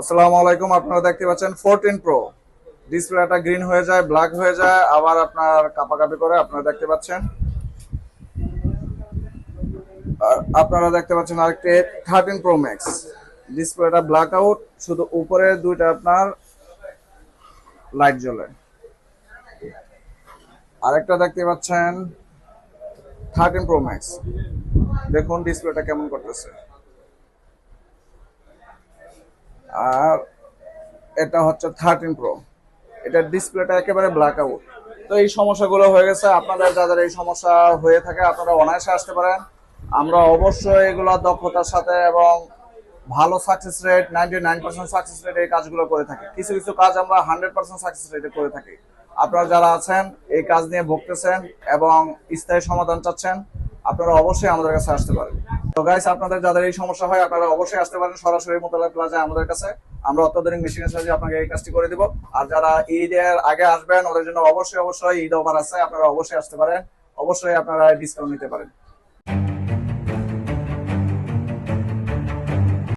আসসালামু আলাইকুম, আপনারা দেখতে পাচ্ছেন ফোরটিন প্রো ডিসপ্লেটা গ্রিন হয়ে যায় ব্ল্যাক হয়ে যায়, আবার আপনার কাপাকাপি করে আপনারা দেখতে পাচ্ছেন। আর আপনারা দেখতে পাচ্ছেন আরেকটি থার্টিন প্রো ম্যাক্স ডিসপ্লেটা ব্ল্যাক আউট শুধু উপরে দুইটা আপনার লাইট জ্বলে। আরেকটা দেখতে পাচ্ছেন থার্টিন প্রো ম্যাক্স দেখুন ডিসপ্লেটা কেমন করতেছে। আর এটা হচ্ছে থার্টিন প্রো এটার ডিসপ্লেটা একেবারে ব্ল্যাক আউট তো এই সমস্যাগুলো হয়ে গেছে। আপনাদের যাদের এই সমস্যা হয়ে থাকে, আপনারা অনায়াসে আসতে পারেন। আমরা অবশ্যই এগুলো দক্ষতার সাথে এবং ভালো success rate ninety nine percent success rate এই কাজগুলো করে থাকি। কিছু কিছু কাজ আমরা হান্ড্রেড পার্সেন্ট সাকসেস রেটে করে থাকি। আপনারা যারা আছেন, এই কাজ নিয়ে ভুগতেছেন এবং স্থায়ী সমাধান চাচ্ছেন, আপনারা অবশ্যই আমাদের কাছে আসতে পারেন। তো গাইস আপনাদের যাদের এই সমস্যা হয়, আপনারা অবশ্যই আসতে পারেন সরাসরি মোতালা প্লাজায় আমাদের কাছে। আমরা অত্যাধুনিক মেশিনের সাহায্যে আপনাকে এই কাজটি করে দিব। আর যারা ঈদের আগে আসবেন, ওদের জন্য অবশ্যই অবশ্যই ঈদ অফার আছে, আপনারা অবশ্যই আসতে পারেন। অবশ্যই আপনারা ডিসকাউন্ট নিতে পারেন।